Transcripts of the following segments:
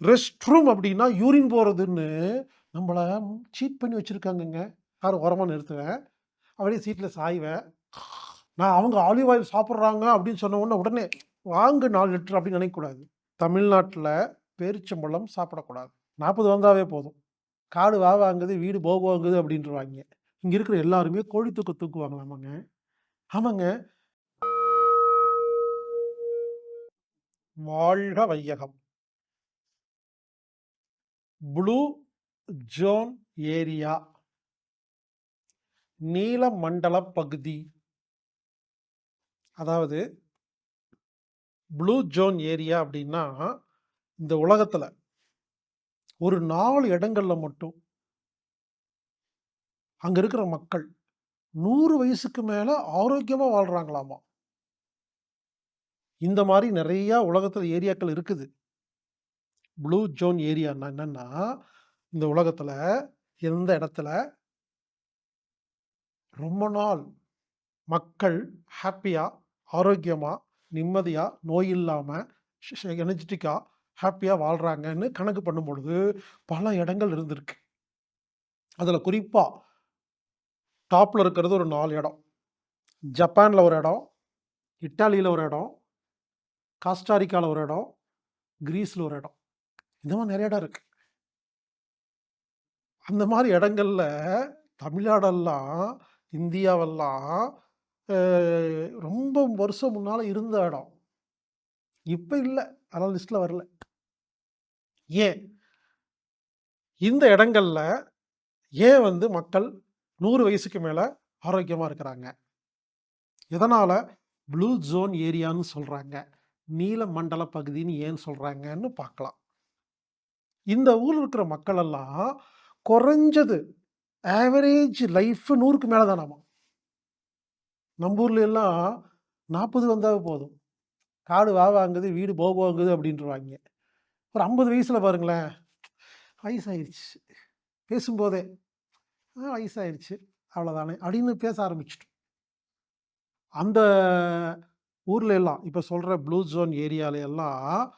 Rest room அப்படின்னா urine போகிறதுன்னு நம்மள சீட் பண்ணி வச்சுருக்காங்கங்க கார உரமாக நிறுத்துவேன். அப்படியே சீட்டில் சாய்வேன். நான் அவங்க ஆலிவ் ஆயில் சாப்பிட்றாங்க அப்படின்னு சொன்ன உடனே, உடனே வாங்கு நாலு லிட்டர் அப்படின்னு நினைக்கக்கூடாது. தமிழ்நாட்டில் பேரிச்சம்பழம் சாப்பிடக்கூடாது. 40 வந்தாவே போதும். காடு வா வாங்குது, வீடு போக வாங்குது அப்படின்றவாங்க இங்கே இருக்கிற எல்லாருமே கோழி தூக்கம் தூக்குவாங்களாமாங்க. ஆமாங்க. வாழ்க வையகம். Blue zone area. நீல மண்டல பகுதி. அதாவது ப்ளூ ஜோன் ஏரியா அப்படின்னா, இந்த உலகத்தில் ஒரு நாலு இடங்கள்ல மட்டும் அங்கே இருக்கிற மக்கள் நூறு வயசுக்கு மேலே ஆரோக்கியமாக வாழ்றாங்களாமா. இந்த மாதிரி நிறையா உலகத்தில் ஏரியாக்கள் இருக்குது. ப்ளூ ஜோன் ஏரியான்னா என்னன்னா, இந்த உலகத்துல எந்த இடத்துல ரொம்ப நாள் மக்கள் ஹாப்பியாக ஆரோக்கியமா, நிம்மதியா, நோய் இல்லாம, ஷ ஹாப்பியாக எனர்ஜெட்டிக்கா, ஹேப்பியா வாழ்றாங்கன்னு கணக்கு பண்ணும்பொழுது, பல இடங்கள் இருந்திருக்கு. அதுல குறிப்பா டாப்ல இருக்கிறது ஒரு நாலு இடம். ஜப்பான்ல ஒரு இடம், இட்டாலியில ஒரு இடம், காஸ்டாரிக்காவில் ஒரு இடம், கிரீஸில் ஒரு இடம். இந்த மாதிரி நிறைய இடம் இருக்கு. அந்த மாதிரி இடங்கள்ல தமிழ்நாடெல்லாம், இந்தியாவெல்லாம் ரொம்ப வருஷம் முன்னால இருந்த இடம். இப்ப இல்லை அதனால லிஸ்ட்ல வரல. ஏன்? இந்த இடங்கள்ல ஏன் வந்து மக்கள் நூறு வயசுக்கு மேல ஆரோக்கியமா இருக்கிறாங்க? எதனால ப்ளூ ஜோன் ஏரியான்னு சொல்றாங்க? நீல மண்டல பகுதின்னு ஏன் சொல்றாங்கன்னு பார்க்கலாம். இந்த ஊரில் இருக்கிற மக்கள் எல்லாம் குறைஞ்சது ஆவரேஜ் லைஃப் நூறுக்கு மேலே தானாமா. நம்ம ஊர்ல எல்லாம் 40 வந்தாவே போதும். காடு வா வாங்குது, வீடு போக வாங்குது அப்படின்றவாங்க ஒரு ஐம்பது வயசில் பாருங்களேன், வயசாயிருச்சு. பேசும்போதே, "ஆ வயசாயிருச்சு. அவ்வளோதானே" அப்படின்னு பேச ஆரம்பிச்சிட்டோம் அந்த ஊர்ல எல்லாம், இப்போ சொல்கிற ப்ளூ ஜோன் ஏரியால எல்லாம்,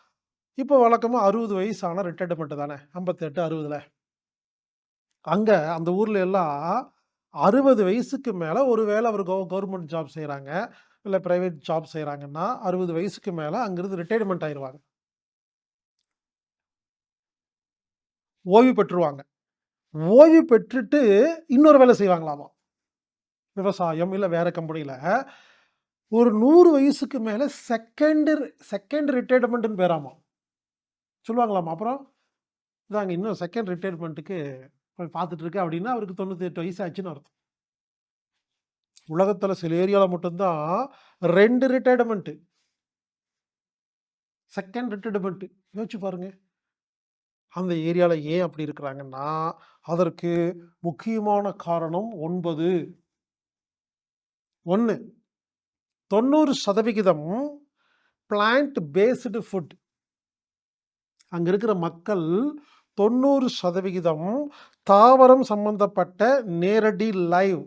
இப்போ வழக்கமாக அறுபது வயசு ஆனா தானே. ஐம்பத்தெட்டு அறுபதில் அங்கே அந்த ஊரில் எல்லாம் 60 வயசுக்கு மேலே ஒரு வேளை அவர் கவ கவர்மெண்ட் ஜாப் செய்கிறாங்க இல்லை ப்ரைவேட் ஜாப் செய்கிறாங்கன்னா அறுபது வயசுக்கு மேலே அங்கேருந்து ரிட்டையர்மெண்ட் ஆயிடுவாங்க ஓய்வு பெற்றுருவாங்க. ஓய்வு பெற்றுட்டு இன்னொரு வேலை செய்வாங்களாமா. விவசாயம், இல்லை வேறு கம்பெனியில் ஒரு நூறு வயசுக்கு மேலே செகண்டர் செகண்ட் ரிட்டையர்மெண்ட்டுன்னு பேராமா. சொல்லுவாங்களாம் அப்புறம், "இதாங்க இன்னும் செகண்ட் ரிட்டையர்மெண்ட்டுக்கு போய் பார்த்துட்டு அப்படின்னா, அவருக்கு 98 வயசு ஆச்சுன்னு அர்த்தம். உலகத்துல சில ஏரியாவில் மட்டும்தான் ரெண்டு 2 செகண்ட் ரிட்டயர்மென்ட். யோசிச்சு பாருங்க. அந்த ஏரியாவில் ஏன் அப்படி இருக்கிறாங்கன்னா, அதற்கு முக்கியமான காரணம் 9. 1 90% பிளான்ட் பேஸ்டு ஃபுட். அங்கே இருக்கிற மக்கள் 90% தாவரம் சம்பந்தப்பட்ட நேரடி லைவ்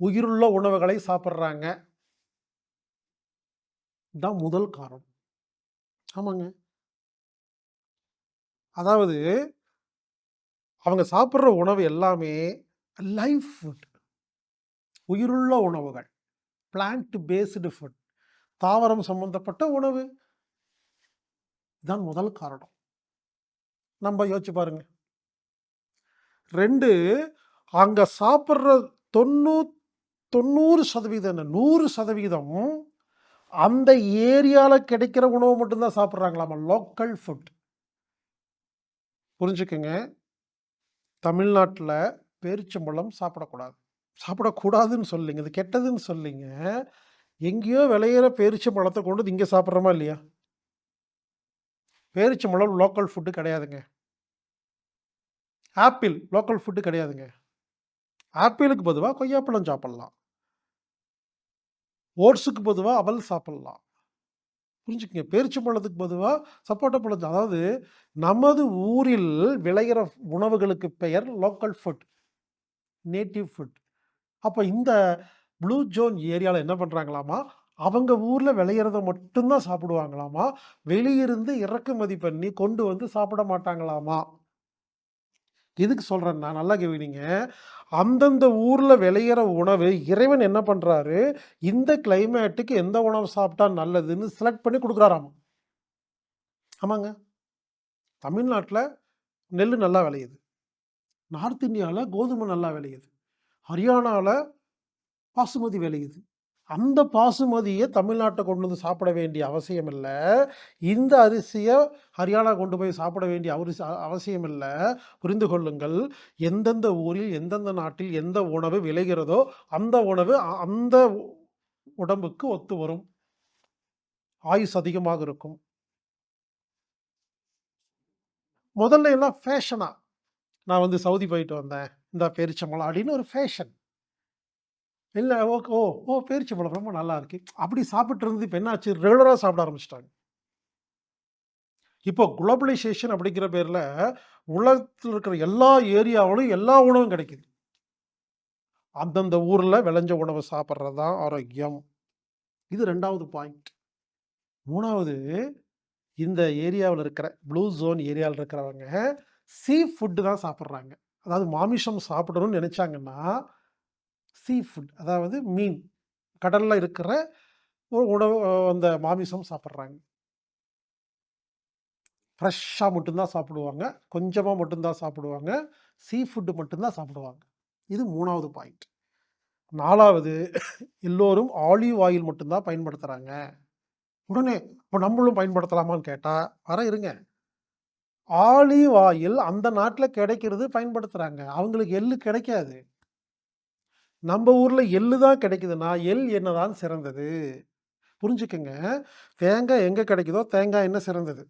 உயிருள்ள உணவுகளை சாப்பிட்றாங்க தான் முதல் காரணம். ஆமாங்க. அதாவது அவங்க சாப்பிட்ற உணவு எல்லாமே லைவ் ஃபுட். உயிருள்ள உணவுகள். Plant based food. தாவரம் சம்பந்தப்பட்ட உணவு. இதுதான் முதல் காரணம். நம்ம யோசிச்சு பாருங்க. ரெண்டு அங்க சாப்பிட்ற தொண்ணூ 90% என்ன 100% அந்த ஏரியால கிடைக்கிற உணவு மட்டும்தான் சாப்பிட்றாங்களாமா லோக்கல் ஃபுட். புரிஞ்சுக்கங்க. தமிழ்நாட்டில் பேரிச்சம்பழம் சாப்பிடக்கூடாது. சாப்பிடக்கூடாதுன்னு சொல்லிங்க இது கெட்டதுன்னு சொல்லிங்க எங்கேயோ விளையிற பேரிச்சம்பழத்தை கொண்டு வந்து சாப்பிட்றோமா இல்லையா? பேரிச்சம்பழம் லோக்கல் ஃபுட்டு கிடையாதுங்க. ஆப்பிள் லோக்கல் ஃபுட்டு கிடையாதுங்க. ஆப்பிளுக்கு பொதுவாக கொய்யாப்பழம் சாப்பிட்லாம் ஓட்ஸுக்கு பொதுவாக அவல் சாப்பிட்லாம் புரிஞ்சுக்கங்க. பேரிச்சம்பழத்துக்கு பொதுவாக சப்போட்டா பழம் அதாவது நமது ஊரில் விளைகிற உணவுகளுக்கு பெயர் லோக்கல் ஃபுட். Native food. அப்போ இந்த ப்ளூ ஜோன் ஏரியாவில் என்ன பண்ணுறாங்களாமா அவங்க ஊரில் விளையிறத மட்டும்தான் சாப்பிடுவாங்களாமா. வெளியிருந்து இறக்குமதி பண்ணி கொண்டு வந்து சாப்பிட மாட்டாங்களாமா. எதுக்கு நான் நல்லா கவனிங்க. அந்தந்த ஊரில் விளையிற உணவு இறைவன் என்ன பண்ணுறாரு இந்த கிளைமேட்டுக்கு எந்த உணவு சாப்பிட்டா நல்லதுன்னு செலக்ட் பண்ணி கொடுக்குறாராம் ஆமாங்க. தமிழ்நாட்டில் நெல் நல்லா விளையுது. நார்த் இந்தியாவில் கோதுமை நல்லா விளையுது. ஹரியானாவில் பாசுமதி விளையுது. அந்த பாசுமதியை தமிழ்நாட்டை கொண்டு வந்து சாப்பிட வேண்டிய அவசியம் இல்லை இந்த அரிசியை ஹரியானா கொண்டு போய் சாப்பிட வேண்டிய அவரிச அவசியம் இல்லை புரிந்து கொள்ளுங்கள். எந்தெந்த ஊரில், எந்தெந்த நாட்டில் எந்த உணவு விளைகிறதோ, அந்த உணவு அ அந்த உடம்புக்கு ஒத்து வரும். ஆயுஸ் அதிகமாக இருக்கும். முதல்ல எல்லாம் ஃபேஷனாக நான் வந்து சவுதி போயிட்டு வந்தேன். இந்த பெருச்சமலா அப்படின்னு ஒரு ஃபேஷன். இல்லை ஓகே ஓ ஓ! பேரிச்சம்பழம் ரொம்ப நல்லா இருக்கு. அப்படி சாப்பிட்டு இருந்தது இப்போ என்ன ஆச்சு? சாப்பிட ஆரம்பிச்சிட்டாங்க இப்போ குளோபலைசேஷன் அப்படிங்கிற பேரில் உலகத்தில் இருக்கிற எல்லா ஏரியாவிலும் எல்லா உணவும் கிடைக்குது. அந்தந்த ஊரில் விளைஞ்ச உணவை சாப்பிட்றது தான் ஆரோக்கியம். இது ரெண்டாவது பாயிண்ட். மூணாவது இந்த ஏரியாவில் இருக்கிற ப்ளூ ஜோன் ஏரியாவில் இருக்கிறவங்க, சீ ஃபுட்டு தான் சாப்பிட்றாங்க அதாவது மாமிசம் சாப்பிடணும்னு நினச்சாங்கன்னா சீ ஃபுட் அதாவது மீன். கடலில் இருக்கிற ஒரு உணவு அந்த மாமிசம் சாப்பிட்றாங்க ஃப்ரெஷ்ஷாக மட்டும்தான் சாப்பிடுவாங்க. கொஞ்சமாக மட்டும்தான் சாப்பிடுவாங்க. சீ ஃபுட்டு மட்டும்தான் சாப்பிடுவாங்க. இது மூணாவது பாயிண்ட். நாலாவது எல்லோரும் ஆலிவ் ஆயில் மட்டும்தான் பயன்படுத்துகிறாங்க உடனே இப்போ நம்மளும் பயன்படுத்தலாமான்னு கேட்டால் வரேன் இருங்க. ஆலிவ் ஆயில் அந்த நாட்டில் கிடைக்கிறது பயன்படுத்துகிறாங்க அவங்களுக்கு எள்ளு கிடைக்காது. நம்ம ஊரில் எள்ளு தான் கிடைக்குதுன்னா, எள் என்னதான் தான் சிறந்தது. புரிஞ்சுக்கங்க. தேங்காய் எங்கே கிடைக்குதோ, தேங்காய் என்ன சிறந்தது.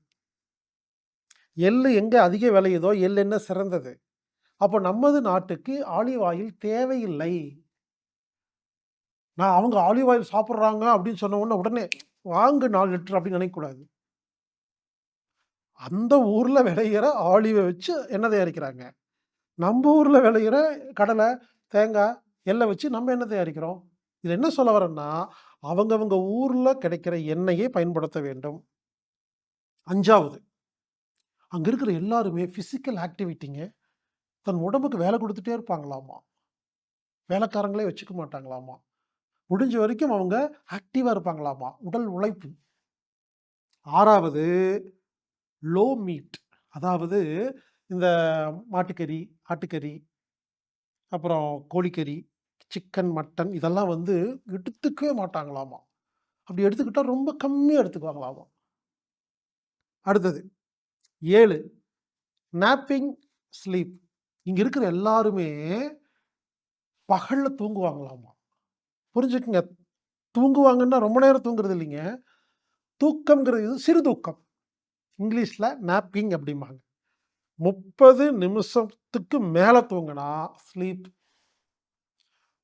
எள்ளு எங்கே அதிக விளையுதோ, எள் என்ன சிறந்தது. அப்போ நமது நாட்டுக்கு ஆலிவ் ஆயில் தேவையில்லை. நான் அவங்க ஆலிவ் ஆயில் சாப்பிட்றாங்க அப்படின்னு சொன்ன உடனே, உடனே வாங்கு நாலு லிட்டர் அப்படின்னு நினைக்கக்கூடாது. அந்த ஊரில் விளையிற ஆலிவை வச்சு என்ன தயாரிக்கிறாங்க. நம்ம ஊரில் விளையிற கடலை, தேங்காய், எல்லை வச்சு நம்ம என்ன தயாரிக்கிறோம். இதில் என்ன சொல்ல வரேன்னா, அவங்கவங்க ஊரில் கிடைக்கிற எண்ணெயை பயன்படுத்த வேண்டும். அஞ்சாவது அங்கே இருக்கிற எல்லாருமே ஃபிசிக்கல் ஆக்டிவிட்டிங்க. தன் உடம்புக்கு வேலை கொடுத்துட்டே இருப்பாங்களாமா. வேலைக்காரங்களே வச்சுக்க மாட்டாங்களாமா. முடிஞ்ச வரைக்கும் அவங்க ஆக்டிவாக இருப்பாங்களாமா. உடல் உழைப்பு. ஆறாவது லோ மீட். அதாவது இந்த மாட்டுக்கறி, ஆட்டுக்கறி, அப்புறம் கோழிக்கறி, சிக்கன், மட்டன் இதெல்லாம் வந்து எடுத்துக்கவே மாட்டாங்களாமா. அப்படி எடுத்துக்கிட்டால் ரொம்ப கம்மியாக எடுத்துக்குவாங்களாமா. அடுத்தது ஏழு நாப்பிங் ஸ்லீப். இங்கே இருக்கிற எல்லாருமே பகலில் தூங்குவாங்களாமா. புரிஞ்சுக்கங்க. தூங்குவாங்கன்னா ரொம்ப நேரம் தூங்குறது இல்லைங்க. தூக்கம்ங்கிறது சிறு தூக்கம். இங்கிலீஷில் நாப்பிங் அப்படிம்பாங்க. 30 நிமிஷத்துக்கு மேலே தூங்கினா ஸ்லீப்.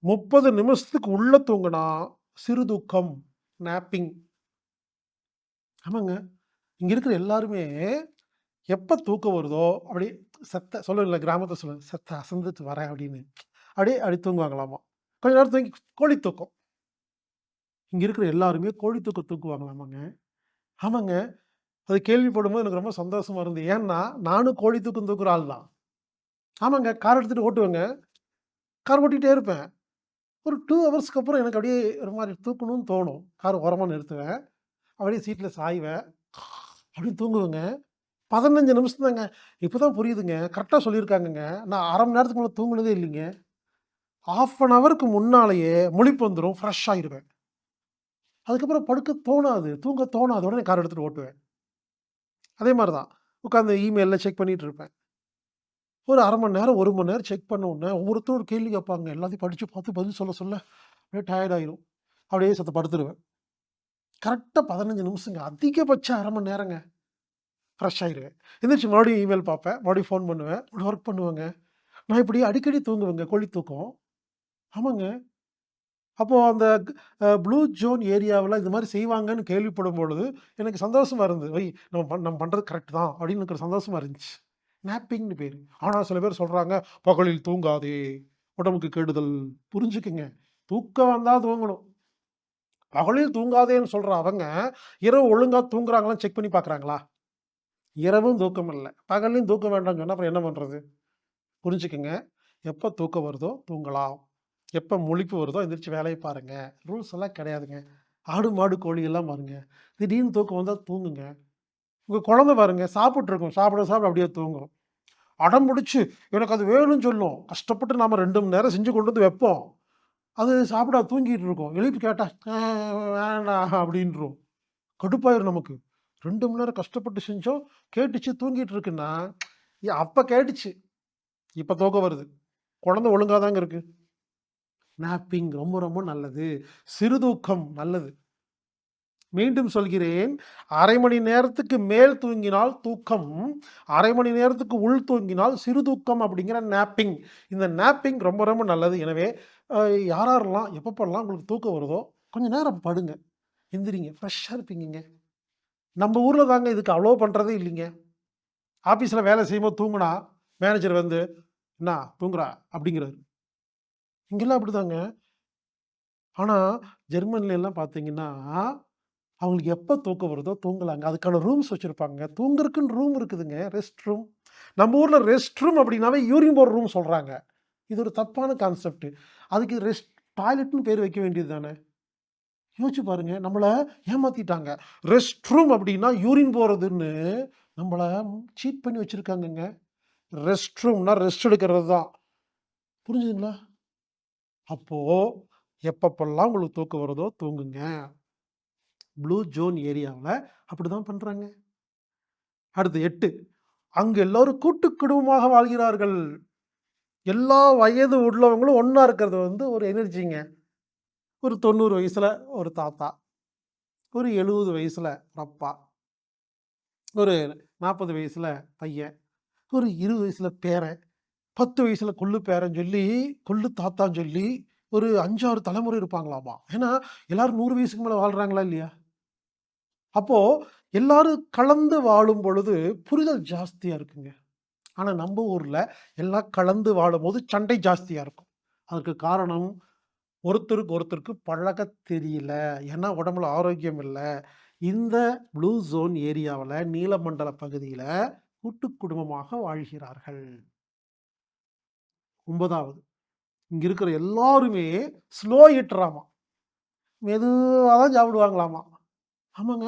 30 நிமிஷத்துக்கு உள்ள தூங்குனா சிறு தூக்கம். ஆமாங்க. இங்க இருக்கிற எல்லாருமே எப்ப தூக்கம் வருதோ, அப்படியே செத்த சொல்லுவேன்ல கிராமத்தை சொல்ல "செத்த அசந்துட்டு வரேன்" அப்படின்னு. அப்படியே அப்படி தூங்குவாங்களாமா. கொஞ்ச நேரம் தூங்கி கோழி தூக்கம். இங்க இருக்கிற எல்லாருமே கோழி தூக்கம் தூக்குவாங்களாமாங்க ஆமாங்க. அது கேள்விப்படும்போது எனக்கு ரொம்ப சந்தோஷமா இருந்தது. ஏன்னா, நானும் கோழி தூக்கம் தூக்குற ஆள் தான். ஆமாங்க. கார் எடுத்துட்டு ஓட்டுவேங்க. கார் ஓட்டிகிட்டே இருப்பேன். ஒரு டூ ஹவர்ஸ்க்கு அப்புறம் எனக்கு அப்படியே ஒரு மாதிரி தூக்கணும்னு தோணும். கார் உரமாக நிறுத்துவேன். அப்படியே சீட்டில் சாய்வேன். அப்படியே தூங்குவேங்க. 15 நிமிஷம் தாங்க. இப்போ தான் புரியுதுங்க. கரெக்டாக சொல்லியிருக்காங்கங்க. நான் அரை மணி நேரத்துக்கு மேலே தூங்குனதே இல்லைங்க. 1/2 அன் ஹவருக்கு முன்னாலேயே முழிப்பு வந்துடும் ஃப்ரெஷ் அதுக்கப்புறம் படுக்க தோணாது. தூங்க தோணாத உடனே கார் எடுத்துட்டு ஓட்டுவேன். அதே மாதிரி தான். உட்காந்து இமெயிலில் செக் பண்ணிகிட்டு இருப்பேன். ஒரு அரை மணி நேரம், ஒரு மணி நேரம் செக் பண்ண உடனே ஒவ்வொருத்தரும் ஒரு கேள்வி கேட்பாங்க. எல்லாத்தையும் படித்து பார்த்து பதில் சொல்ல சொல்ல அப்படியே டயர்டாயிரும் அப்படியே சத்த படுத்துருவேன். கரெக்டாக பதினஞ்சு நிமிஷங்க. அதிகபட்சம் அரை மணி நேரங்க. ஃப்ரெஷ் ஆயிருவேன். எந்திரிச்சு மறுபடியும் இமெயில் பார்ப்பேன். மறுபடியும் ஃபோன் பண்ணுவேன். மறுபடியும் ஒர்க் பண்ணுவேங்க. நான் இப்படி அடிக்கடி தூங்குவேங்க. கோழி தூக்கம். ஆமாங்க. அப்போது அந்த ப்ளூ ஜோன் ஏரியாவில் இது மாதிரி செய்வாங்கன்னு கேள்விப்படும் பொழுது, எனக்கு சந்தோஷமாக இருந்தது. "ஒய் நம்ம பண் நம்ம பண்ணுறது கரெக்ட் தான்" அப்படின்னு எனக்கு சந்தோஷமாக இருந்துச்சு. நேப்பிங்னு பேர் ஆனால் சில பேர் சொல்கிறாங்க "பகலில் தூங்காதே, உடம்புக்கு கெடுதல்." புரிஞ்சுக்கங்க. தூக்கம் வந்தால் தூங்கணும். பகலில் தூங்காதேன்னு சொல்கிற அவங்க, இரவு ஒழுங்காக தூங்குறாங்களான்னு செக் பண்ணி பார்க்குறாங்களா? இரவும் தூக்கம் இல்லை பகலையும் தூக்கம் வேண்டாம்னு சொன்னால் அப்புறம் என்ன பண்ணுறது புரிஞ்சுக்கங்க. எப்போ தூக்கம் வருதோ தூங்கலாம். எப்போ முழிப்பு வருதோ எந்திரிச்சு வேலையை பாருங்கள் ரூல்ஸ் எல்லாம் கிடையாதுங்க. ஆடு, மாடு, கோழி எல்லாம் பாருங்கள் திடீர்னு தூக்கம் வந்தால் தூங்குங்க. உங்கள் குழந்தை பாருங்க சாப்பிட்ருக்கும் சாப்பிட, சாப்பிட அப்படியே தூங்கும். அடம் பிடிச்சி எனக்கு அது வேணும்னு சொல்லும். கஷ்டப்பட்டு நாம் ரெண்டு மணி நேரம் செஞ்சு கொண்டு வந்து வைப்போம். அது சாப்பிடா தூங்கிட்டு இருக்கும். எழுப்பி கேட்டா, "அ வேண்டாம்" அப்படின்றோம் கடுப்பாயிரும் நமக்கு. ரெண்டு மணி நேரம் கஷ்டப்பட்டு செஞ்சோம், கேட்டுச்சு தூங்கிட்டு இருக்குன்னா, அப்போ கேட்டுச்சு. இப்போ தூக்கம் வருது. குழந்தை ஒழுங்காக தாங்க இருக்கு. நாப்பிங் ரொம்ப ரொம்ப நல்லது. சிறுதூக்கம் நல்லது. மீண்டும் சொல்கிறேன். அரை மணி நேரத்துக்கு மேல் தூங்கினால் தூக்கம், அரை மணி நேரத்துக்கு உள் தூங்கினால் சிறு தூக்கம் அப்படிங்கிற நேப்பிங். இந்த நேப்பிங் ரொம்ப ரொம்ப நல்லது. எனவே யாரெல்லாம் எப்போ பண்ணலாம் உங்களுக்கு தூக்கம் வருதோ, கொஞ்சம் நேரம் படுங்க. எந்திரிங்க. ஃப்ரெஷ்ஷாக இருப்பீங்க நம்ம ஊரில் தாங்க இதுக்கு அலோவ் பண்ணுறதே இல்லைங்க. ஆஃபீஸில் வேலை செய்யும்போது தூங்குனா, மேனேஜர் வந்து, என்ன தூங்குறா?" அப்படிங்கிறாரு. இங்கெல்லாம் அப்படிதாங்க. ஆனால் ஜெர்மனில எல்லாம் பார்த்தீங்கன்னா, அவங்களுக்கு எப்போ தூக்கம் வருதோ தூங்கலாங்க. அதுக்கான ரூம்ஸ் வச்சுருப்பாங்க தூங்குறதுக்குன்னு ரூம் இருக்குதுங்க. Rest room. நம்ம ஊரில் ரெஸ்ட் ரூம் அப்படின்னாவே யூரின் போகிற ரூம் சொல்கிறாங்க இது ஒரு தப்பான கான்செப்ட். அதுக்கு ரெஸ்ட் டாய்லெட்னு பேர் வைக்க வேண்டியது தானே. யோசிச்சு பாருங்க. நம்மளை ஏமாத்திட்டாங்க. ரெஸ்ட் ரூம் அப்படின்னா யூரின் போகிறதுன்னு நம்மள சீட் பண்ணி வச்சுருக்காங்கங்க ரெஸ்ட் ரூம்னா ரெஸ்ட் எடுக்கிறது தான். புரிஞ்சுதுங்களா? அப்போ எப்பப்பெல்லாம் உங்களுக்கு தூக்கம் வருதோ தூங்குங்க. ப்ளூ ஜோன் ஏரியாவில் அப்படி தான் பண்ணுறாங்க அடுத்து எட்டு அங்கு எல்லோரும் கூட்டு குடும்பமாக வாழ்கிறார்கள். எல்லா வயது உள்ளவங்களும் ஒன்றா இருக்கிறது வந்து ஒரு எனர்ஜிங்க. ஒரு தொண்ணூறு வயசில் ஒரு தாத்தா. ஒரு எழுபது வயசில் ஒரு அப்பா. ஒரு நாற்பது வயசில் பையன். ஒரு இருபது வயசில் பேரன். பத்து வயசில் கொள்ளு பேரன் சொல்லி, கொள்ளு தாத்தான்னு சொல்லி ஒரு 5, 6 தலைமுறை இருப்பாங்களாமா. ஏன்னா, எல்லாரும் நூறு வயசுக்கு மேலே வாழ்கிறாங்களா இல்லையா? அப்போது எல்லாரும் கலந்து வாழும் பொழுது புரிதல் ஜாஸ்தியாக இருக்குங்க. ஆனால் நம்ம ஊரில் எல்லாம் கலந்து வாழும் போது சண்டை ஜாஸ்தியாக இருக்கும். அதுக்கு காரணம் ஒருத்தருக்கு ஒருத்தருக்கு பழகத் தெரியல. ஏன்னா உடம்புல ஆரோக்கியம் இல்லை இந்த ப்ளூ ஜோன் ஏரியாவில் நீலமண்டல பகுதியில் கூட்டு குடும்பமாக வாழ்கிறார்கள். ஒன்பதாவது இங்கே இருக்கிற எல்லாருமே ஸ்லோ ஈட்டராமா. மெதுவாக தான் சாப்பிடுவாங்களாமா. ஆமாங்க.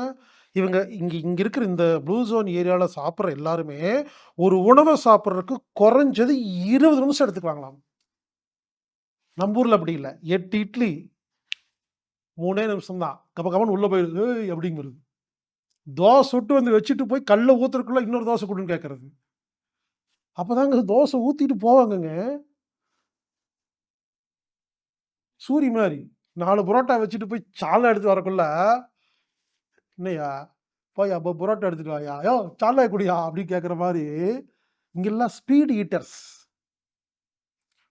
இவங்க இங்க இங்க இருக்கிற இந்த ப்ளூ ஜோன் ஏரியால சாப்பிடுற எல்லாருமே, ஒரு உணவ சாப்பிடுறதுக்கு குறைஞ்சது 20 நிமிஷம் எடுத்துக்குவாங்களாம். நம்ம ஊர்ல அப்படி இல்ல. 8 இட்லி 3 நிமிஷம் தான். கப கபன்னு உள்ள போயிருது. "ஏய்" அப்படிங்கிறது. தோசை சுட்டு வந்து வச்சுட்டு போய் கல்ல ஊத்துறதுக்குள்ள இன்னொரு தோசை குடுன்னு கேட்கறது. அப்பதாங்க தோசை ஊத்திட்டு போவாங்கங்க. சூரி மாரி. 4 புரோட்டா வச்சுட்டு போய் சால்னா எடுத்து வரக்குள்ள, என்னையா போய் அப்போ புரோட்டா எடுத்துட்டு வாயா. யோ சால்னா குடியா அப்படின்னு கேட்குற மாதிரி இங்கெல்லாம் ஸ்பீட் ஈட்டர்ஸ்.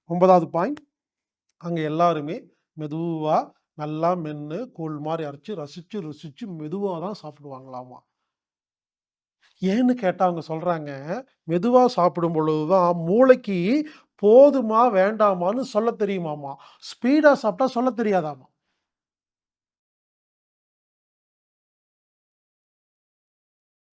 ஒன்பதாவது பாயிண்ட். அங்கே எல்லாருமே மெதுவாக நல்லா மென்று கூழ் மாதிரி அரைச்சி ரசித்து ருசித்து மெதுவாக தான் சாப்பிடுவாங்களாமா. ஏன்னு கேட்டால் அவங்க சொல்கிறாங்க மெதுவாக சாப்பிடும் பொழுது தான் மூளைக்கு போதுமா, வேண்டாமான்னு சொல்ல தெரியுமாமா. ஸ்பீடாக சாப்பிட்டா சொல்ல தெரியாதாமா.